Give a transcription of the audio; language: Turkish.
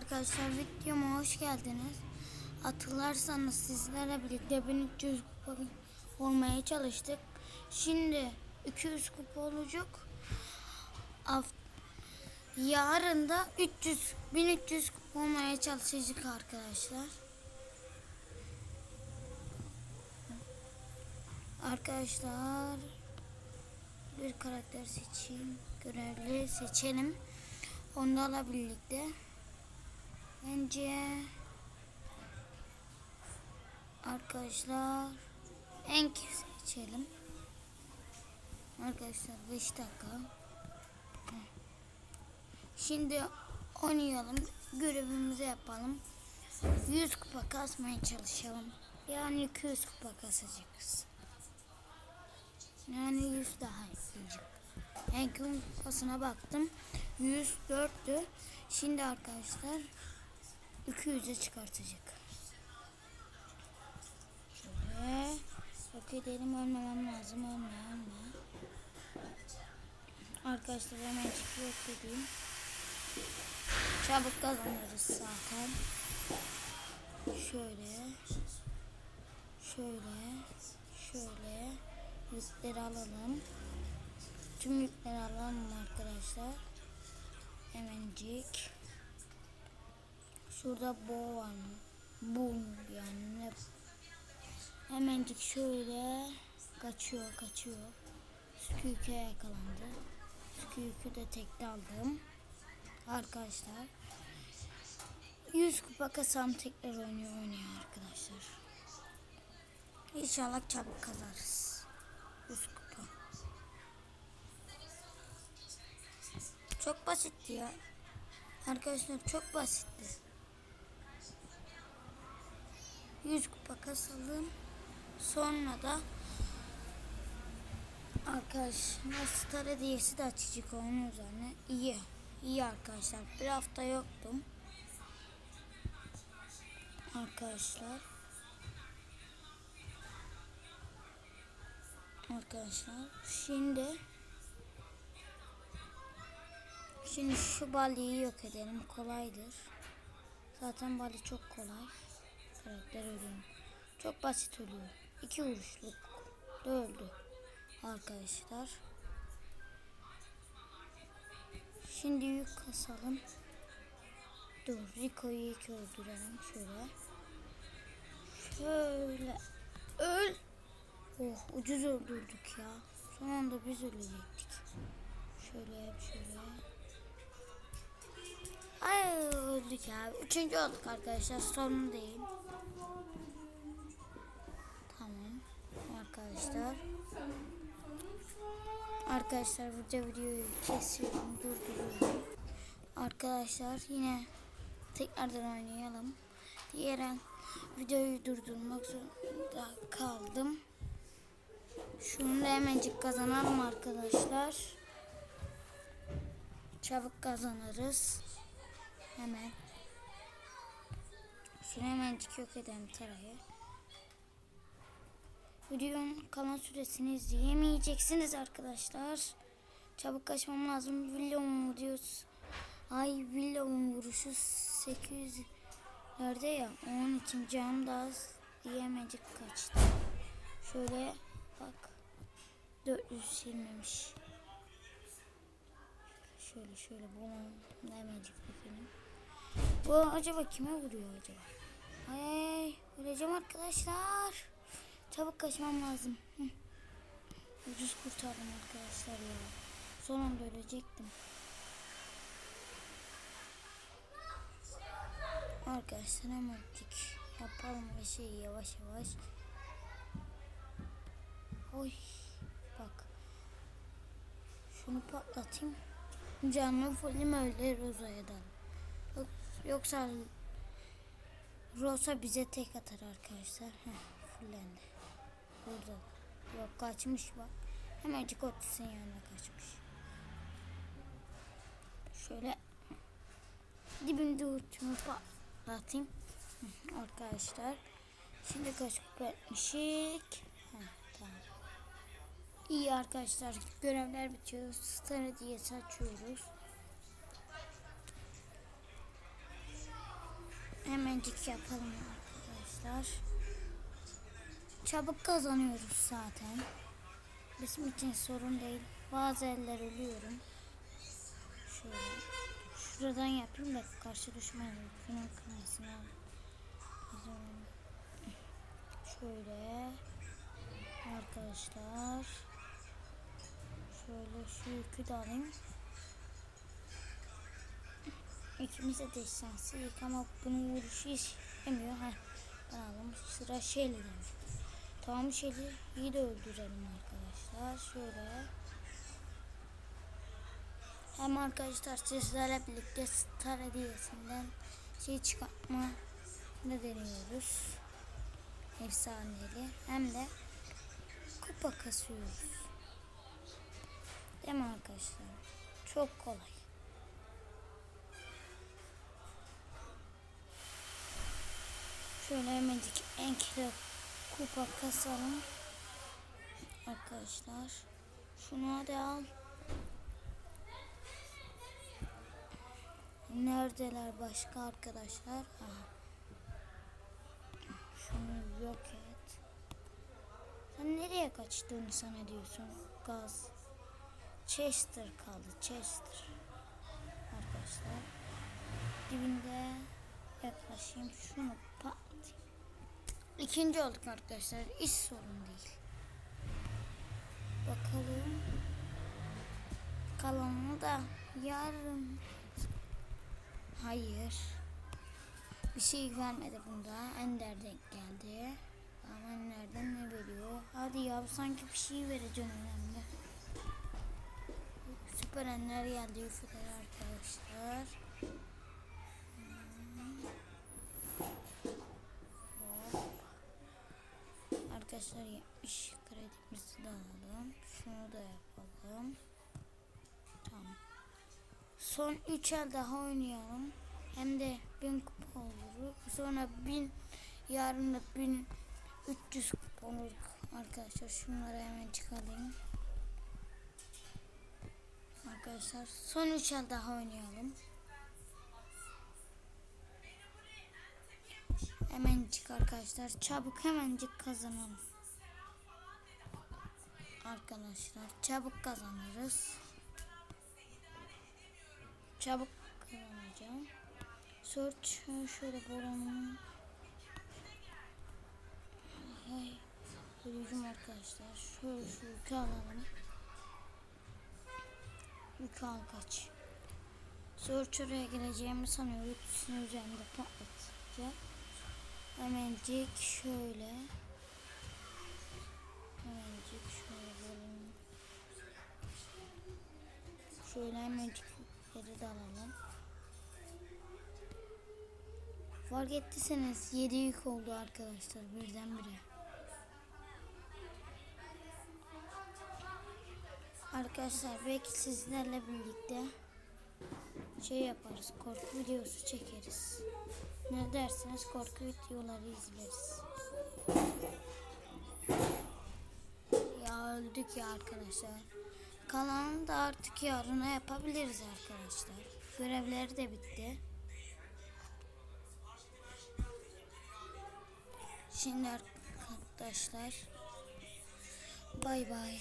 arkadaşlar videoma hoş geldiniz. Hatırlarsanız sizlerle birlikte 1300 kupa olmaya çalıştık. Şimdi 200 kupa olacak. Yarın da 300 1300 kupa olmaya çalışacak arkadaşlar. Arkadaşlar bir karakter seçeyim. Görevli seçelim. Onlarla birlikte. Bence arkadaşlar en seçelim. Arkadaşlar 5 dakika. Şimdi oynayalım. Görevimizi yapalım. 100 kupa kasmaya çalışalım. Yani 200 kupa kasacağız. Yani 100 daha ekleyecek. En kupasına baktım. 104'tü. Şimdi arkadaşlar 200'e çıkartacak. Şöyle yok edelim ölmemem lazım ölme ölme. Arkadaşlar hemen çıkıyor dediğim. Çabuk kazanırız zaten. Şöyle. Şöyle. Şöyle. Yükleri alalım. Tüm yükleri alalım arkadaşlar. Hemencik. Şurada bo var mı? Yani ne? Hemencik şöyle kaçıyor kaçıyor. Skük'e yakalandı. Skük'ü de tekte aldım. Arkadaşlar. 100 kupa kasam tekrar oynuyor oynuyor arkadaşlar. İnşallah çabuk kazarız. 100 kupa. Çok basitti ya. Arkadaşlar çok basitti. 100 kupa kasalım. Sonra da arkadaşlar Star hediyesi de açacak onun üzerine. İyi. İyi arkadaşlar. Bir hafta yoktum. Arkadaşlar. Arkadaşlar. Şimdi Şimdi şu balıyı yok edelim. Kolaydır. Zaten bali çok kolay. Karakter ölüm. Çok basit oluyor. İki vuruşluk. Da öldü. Arkadaşlar. Şimdi yük kasalım. Dur. Rico'yu ilk öldürelim. Şöyle. Şöyle. Öl. Oh ucuz öldürdük ya. Son anda biz ölecektik. Şöyle yap şöyle. Ay öldük ya. Üçüncü olduk arkadaşlar. Sorun değil. Tamam. Arkadaşlar. Arkadaşlar burada videoyu kesiyorum. Durduruyorum. Arkadaşlar yine tekrardan oynayalım. Diğer videoyu durdurmak zorunda kaldım. Şunu da hemencik kazanalım arkadaşlar. Çabuk kazanırız. Hemen. Şunu hemencik yok edelim tarayı. Videonun kalan süresini izleyemeyeceksiniz arkadaşlar. Çabuk kaçmam lazım. Villamın diyoruz. Ay Villamın vuruşu 800 nerede ya? Onun için canım da az diye hemencik kaçtı. Şöyle bak. 400 silmemiş. Şöyle şöyle bunu hemencik bakalım. Bu acaba kime vuruyor acaba? Ay, öleceğim arkadaşlar. Çabuk kaçmam lazım. Hı. Ucuz kurtardım arkadaşlar ya. Son anda ölecektim. Arkadaşlar hemen dik yapalım ve şeyi yavaş yavaş. Oy bak. Şunu patlatayım. Canlı fullim öyle Roza'ya yoksa Rosa bize tek atar arkadaşlar. Heh, fullendi. Burada. Yok kaçmış bak. Hemencik otusun yanına kaçmış. Şöyle dibinde uçumu patlatayım. Arkadaşlar. Şimdi kaç kupa etmişik. Tamam. İyi arkadaşlar. Görevler bitiyor. Star hediyesi Hemencik yapalım arkadaşlar. Çabuk kazanıyoruz zaten. Bizim için sorun değil. Bazı eller ölüyorum. Şöyle. Şuradan yapayım da karşı düşman şunun kırmızısını al. Şöyle. Arkadaşlar. Şöyle şu yükü de alayım. İkimize de şanslıyız ama bunun vuruşu hiç yemiyor. Ha, alalım. Sıra şeyle demiş. Tamam şeyli iyi de öldürelim arkadaşlar. Şöyle. Hem arkadaşlar sizlerle birlikte Star Hediyesi'nden şey çıkartma ne deniyoruz. Efsaneli. Hem de kupa kasıyoruz. Değil mi arkadaşlar? Çok kolay. Şöyle hemencik en kere kupa kasalım. Arkadaşlar. Şunu hadi al. Neredeler başka arkadaşlar? Aha. Şunu yok et. Sen nereye kaçtığını sana diyorsun? Gaz. Chester kaldı. Chester. Arkadaşlar. Dibinde yaklaşayım. Şunu patlatayım. İkinci olduk arkadaşlar. Hiç sorun değil. Bakalım. Kalanını da yarın. Hayır. Bir şey vermedi bunda. Ender denk geldi. Ama Ender'den ne veriyor? Hadi ya sanki bir şey vereceğim önemli. Süper Ender geldi. Üfüler arkadaşlar. Arkadaşlar 70 kredimizi de alalım. Şunu da yapalım. Tamam. Son 3 el daha oynayalım. Hem de 1000 kupa olur. Sonra 1000 yarın da 1300 kupa olur. Arkadaşlar şunları hemen çıkarayım. Arkadaşlar son 3 el daha oynayalım. Hemencik arkadaşlar. Çabuk hemencik kazanalım. Arkadaşlar çabuk kazanırız. Çabuk kazanacağım. Search şöyle buranın. Hey. Ölüyorum arkadaşlar. Şöyle şu yükü alalım. Yükü al kaç. Search oraya geleceğimi sanıyor. Yüküsünü üzerinde patlatacak. Hemencik şöyle. Şöyle hemencik yeri de alalım. Fark ettiyseniz 7 yük oldu arkadaşlar birdenbire. Arkadaşlar belki sizlerle birlikte şey yaparız. Korku videosu çekeriz. Ne dersiniz korku videoları izleriz. Ya öldük ya arkadaşlar. Kalanını da artık yarına yapabiliriz arkadaşlar. Görevleri de bitti. Şimdi arkadaşlar bay bay.